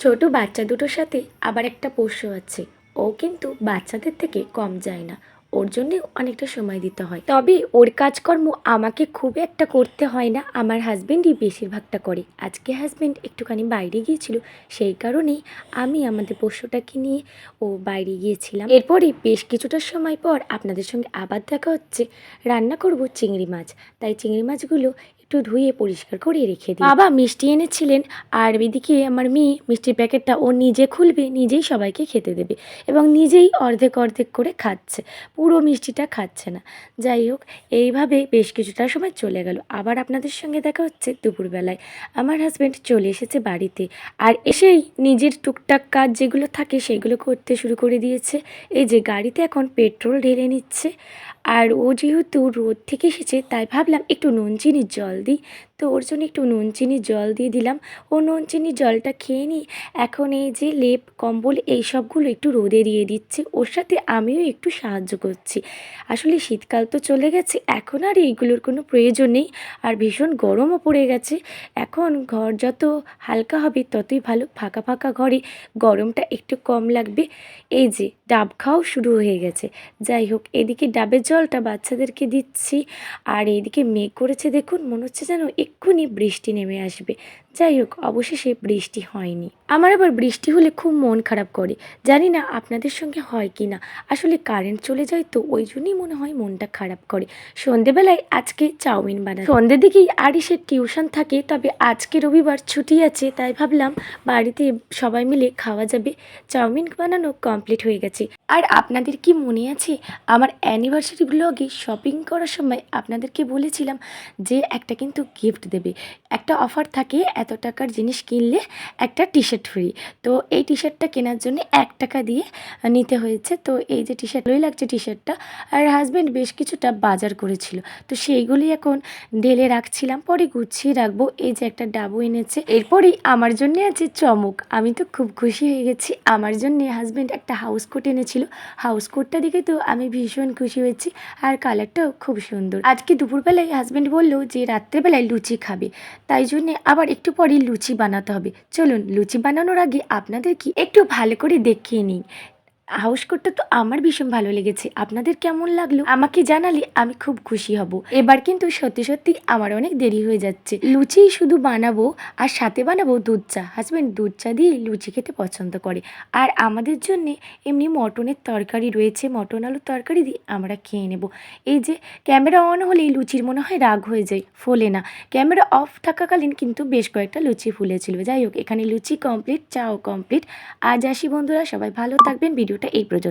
ছোট বাচ্চা দুটোর সাথে আবার একটা পোষ্য আছে। ও কিন্তু বাচ্চাদের থেকে কম যায় না। ওর জন্যে অনেকটা সময় দিতে হয়। তবে ওর কাজকর্ম আমাকে খুব একটা করতে হয় না। আমার হাজব্যান্ডই বেশিরভাগটা করে। আজকে হাজব্যান্ড একটুখানি বাইরে গিয়েছিল। সেই কারণেই আমি আমাদের পোষ্যটাকে নিয়ে ও বাইরে গিয়েছিলাম। এরপরে বেশ কিছুটা সময় পর আপনাদের সঙ্গে আবার দেখা হচ্ছে। রান্না করব চিংড়ি মাছ। তাই চিংড়ি মাছগুলো একটু ধুয়ে পরিষ্কার করে রেখে দিই। বাবা, মিষ্টি এনেছিলেন আর এদিকে আমার মেয়ে মিষ্টির প্যাকেটটা ও নিজে খুলবে, নিজেই সবাইকে খেতে দেবে এবং নিজেই অর্ধেক অর্ধেক করে খাচ্ছে। পুরো মিষ্টিটা খাচ্ছে না। যাই হোক, এইভাবে বেশ কিছুটা সময় চলে গেল। আবার আপনাদের সঙ্গে দেখা হচ্ছে দুপুরবেলায়। আমার হাজব্যান্ড চলে এসেছে বাড়িতে আর এসেই নিজের টুকটাক কাজ যেগুলো থাকে সেগুলো করতে শুরু করে দিয়েছে। এই যে গাড়িতে এখন পেট্রোল ঢেলে নিচ্ছে। আর ও যেহেতু রোদ থেকে এসেছে, তাই ভাবলাম একটু নুন চিনির জল দিই। তো ওর জন্য একটু নুন চিনির জল দিয়ে দিলাম। ও নুন চিনির জলটা খেয়ে নিই এখন এই যে লেপ, কম্বল এই সবগুলো একটু রোদে দিয়ে দিচ্ছে। ওর সাথে আমিও একটু সাহায্য করছি। আসলে শীতকাল তো চলে গেছে, এখন আর এইগুলোর কোনো প্রয়োজন নেই। আর ভীষণ গরমও পড়ে গেছে। এখন ঘর যত হালকা হবে ততই ভালো, ফাঁকা ফাঁকা ঘরে গরমটা একটু কম লাগবে। এই যে ডাব খাওয়াও শুরু হয়ে গেছে। যাই হোক, এদিকে ডাবের জলটা বাচ্চাদেরকে দিচ্ছি। আর এইদিকে মেঘ করেছে দেখুন, মনে হচ্ছে যেন এক্ষুনি বৃষ্টি নেমে আসবে। যাই হোক, অবশেষে বৃষ্টি হয়নি। আমার আবার বৃষ্টি হলে খুব মন খারাপ করে। জানি না আপনাদের সঙ্গে হয় কি না। আসলে কারেন্ট চলে যায় তো ওই জন্যই মনে হয় মনটা খারাপ করে। সন্ধেবেলায় আজকে চাউমিন বানাই সন্ধ্যের দিকেই আরিসের টিউশন থাকে, তবে আজকে রবিবার ছুটি আছে, তাই ভাবলাম বাড়িতে সবাই মিলে খাওয়া যাবে। চাউমিন বানানো কমপ্লিট হয়ে গেছে। আর আপনাদের কি মনে আছে? আমার অ্যানিভার্সারি ব্লগে শপিং করার সময় আপনাদেরকে বলেছিলাম যে একটা কিন্তু গিফট দেবে। একটা অফার থাকে এত টাকার জিনিস কিনলে একটা টি শার্ট ফ্রি তো এই টি শার্টটা কেনার জন্য এক টাকা দিয়ে নিতে হয়েছে। তো এই যে টি শার্ট ভালোই লাগছে টি শার্টটা আর হাজব্যান্ড বেশ কিছুটা বাজার করেছিল। তো সেইগুলি এখন ঢেলে রাখছিলাম, পরে গুছিয়ে রাখব। এই যে একটা ডাবু এনেছে, এরপরেই আমার জন্য আছে চমক। আমি তো খুব খুশি হয়ে গেছি। আমার জন্য হাজব্যান্ড একটা হাউস কোট এনেছিল। হাউস কোটটা দেখে তো আমি ভীষণ খুশি হয়েছি। আর কালারটাও খুব সুন্দর। আজকে দুপুরবেলায় হাজব্যান্ড বলল যে, রাত্রেবেলায় লুচি খাবে। তাই জন্যে আবার একটু পরে লুচি বানাতে হবে। চলুন, লুচি বানানোর আগে আপনাদের কি একটু ভালো করে দেখিয়ে নিই। হাউস কোটটা তো আমার ভীষণ ভালো লেগেছে। আপনাদের কেমন লাগল? আমাকে জানালে আমি খুব খুশি হব। এবার কিন্তু সত্যি সত্যি আমার অনেক দেরি হয়ে যাচ্ছে। লুচি শুধু বানাবো আর সাথে বানাবো দুধ চা। হাজব্যান্ড দুধ চা দিয়ে লুচি খেতে পছন্দ করে। আর আমাদের জন্যে এমনি মটনের তরকারি রয়েছে। মটন আলুর তরকারি দিয়ে আমরা খেয়ে নেব। এই যে ক্যামেরা অন হলেই লুচির মনে হয় রাগ হয়ে যায়, ফোলে না। ক্যামেরা অফ থাকাকালীন কিন্তু বেশ কয়েকটা লুচি ফুলেছিল। যাই হোক, এখানে লুচি কমপ্লিট চাও কমপ্লিট আজ আসি বন্ধুরা, সবাই ভালো থাকবেন। ভিডিওটা এই পর্যন্ত।